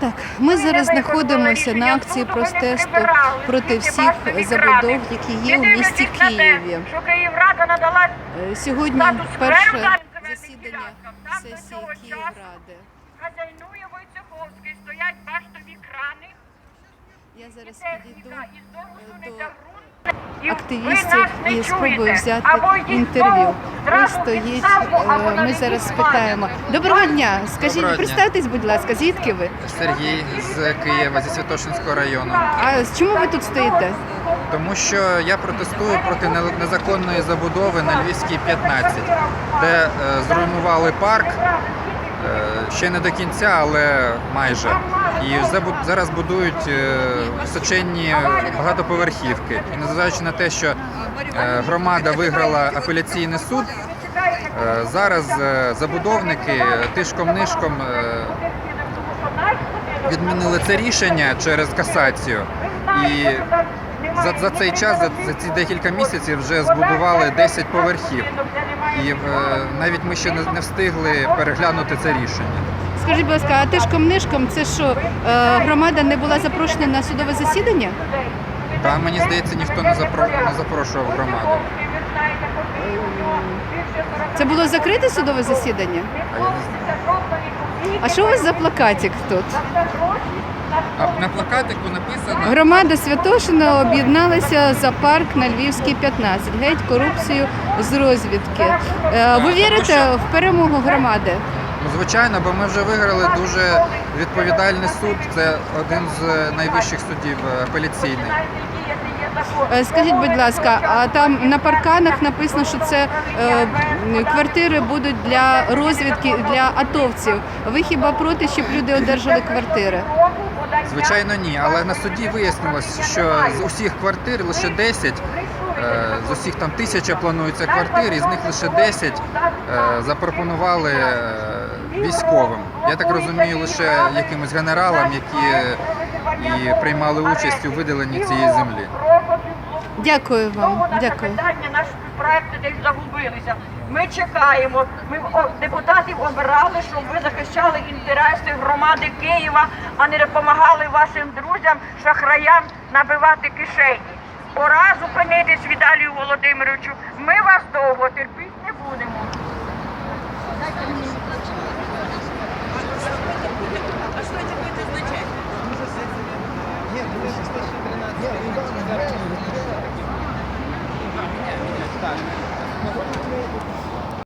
Так, ми зараз знаходимося на акції протесту проти всіх забудов, які є у місті Києві. Е, Сьогодні перше засідання сесії Київради. хазяйнує стоять баштові крани, Я зараз підійду е, до активістів і спробую взяти інтерв'ю. Ось стоїть. е, Ми зараз спитаємо. Доброго дня! Скажіть, Доброго дня. представтесь, будь ласка, звідки ви? Сергій з Києва, зі Святошинського району. А чому ви тут стоїте? Тому що я протестую проти незаконної забудови на Львівській 15, де е, зруйнували парк. Е, Ще не до кінця, але майже. І зараз будують е, височенні багатоповерхівки. І незважаючи на те, що е, громада виграла апеляційний суд, е, зараз е, забудовники тишком-нишком е, відмінили це рішення через касацію. І за, за цей час, за, за ці декілька місяців, вже збудували 10 поверхів. І е, навіть ми ще не, не встигли переглянути це рішення. Скажіть, будь ласка, а тишком нишком це що е, громада не була запрошена на судове засідання? Та мені здається, ніхто не, запро, не запрошував громаду. Це було закрите судове засідання? А я не знаю. А що у вас за плакатик тут? А на плакатику написано Громада Святошина об'єдналася за парк на Львівській 15. Геть корупцію з розвідки. Е, Ви вірите в перемогу громади? Ну, звичайно, бо ми вже виграли дуже відповідальний суд. Це один з найвищих судів е, апеляційний. Е, Скажіть, будь ласка, а там на парканах написано, що це е, квартири будуть для розвідки для атовців. Ви хіба проти, щоб люди одержали квартири? Звичайно, ні. Але на суді вияснилось, що з усіх квартир лише 10, е, з усіх там тисяча планується квартир, і з них лише 10 е, запропонували військовим. Я так розумію, лише якимось генералам, які і приймали участь у виділенні цієї землі. Дякую вам. Дякую. Питання наші проекти десь загубилися. Ми чекаємо. Ми о, депутатів обирали, щоб ви захищали інтереси громади Києва, а не допомагали вашим друзям, шахраям набивати кишені. Пора зупинитись, Віталію Володимировичу. Ми вас довго терпіти.